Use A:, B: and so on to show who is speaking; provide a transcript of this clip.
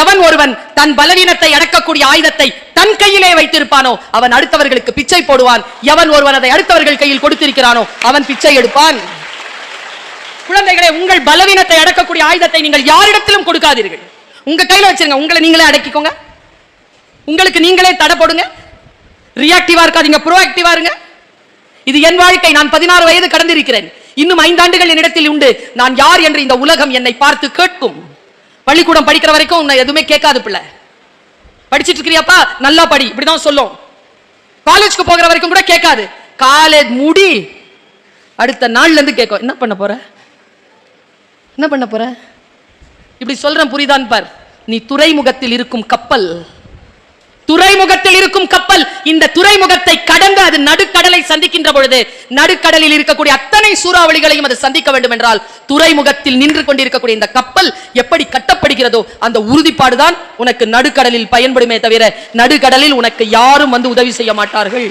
A: எவன் ஒருவன் தன் பலவீனத்தை அடக்கக்கூடிய ஆயுதத்தை தன் கையிலே வைத்திருப்பானோ அவன் அடுத்தவர்களுக்கு பிச்சை போடுவான். எவன் ஒருவன் அதை அடுத்தவர்கள் கையில் கொடுத்திருக்கிறானோ அவன் பிச்சை எடுப்பான். குழந்தைகளே உங்கள் பலவீனத்தை அடக்கக்கூடிய ஆயுதத்தை நீங்கள் யாரிடத்திலும் கொடுக்காதீர்கள். உங்க கையில வச்சிருங்க உங்களை நீங்களே அடக்கிக்கோங்க. உங்களுக்கு நீங்களே தடை போடுங்க. ரியாக்டிவா இருக்காதீங்க ப்ரோஆக்டிவா இருங்க. இது என் வாழ்க்கை நான் பதினாறு வயது கடந்திருக்கிறேன். இன்னும் ஐந்தாண்டுகள் என்னிடத்தில் உண்டு. நான் யார் என்று இந்த உலகம் என்னை பார்த்து கேட்கும். பள்ளிக்கூடம் படிக்கிற வரைக்கும் உன்னை எதுவுமே கேட்காது பிள்ளை. படிச்சிட்டு இருக்கிறியாப்பா நல்லா படி. இப்படிதான் சொல்லும். காலேஜ்க்கு போகிற வரைக்கும் கூட கேட்காது. காலேஜ் முடி. அடுத்த நாள்ல இருந்து கேட்கும். என்ன பண்ண போற? என்ன பண்ண போற? இப்படி சொல்றேன் புரிதான் பார். நீ துறைமுகத்தில் இருக்கும் கப்பல். துறைமுகத்தில் இருக்கும் கப்பல். இந்த துறைமுகத்தை கடந்து அது நடுக்கடலை சந்திக்கின்ற பொழுது நடுக்கடலில் இருக்கக்கூடிய அத்தனை சூறாவளிகளையும் அது சந்திக்க வேண்டும் என்றால் துறைமுகத்தில் நின்று கொண்டிருக்கக்கூடிய இந்த கப்பல் எப்படி கட்டப்படுகிறதோ அந்த உறுதிப்பாடுதான் உனக்கு நடுக்கடலில் பயன்படுமே தவிர நடுக்கடலில் உனக்கு யாரும் வந்து உதவி செய்ய மாட்டார்கள்.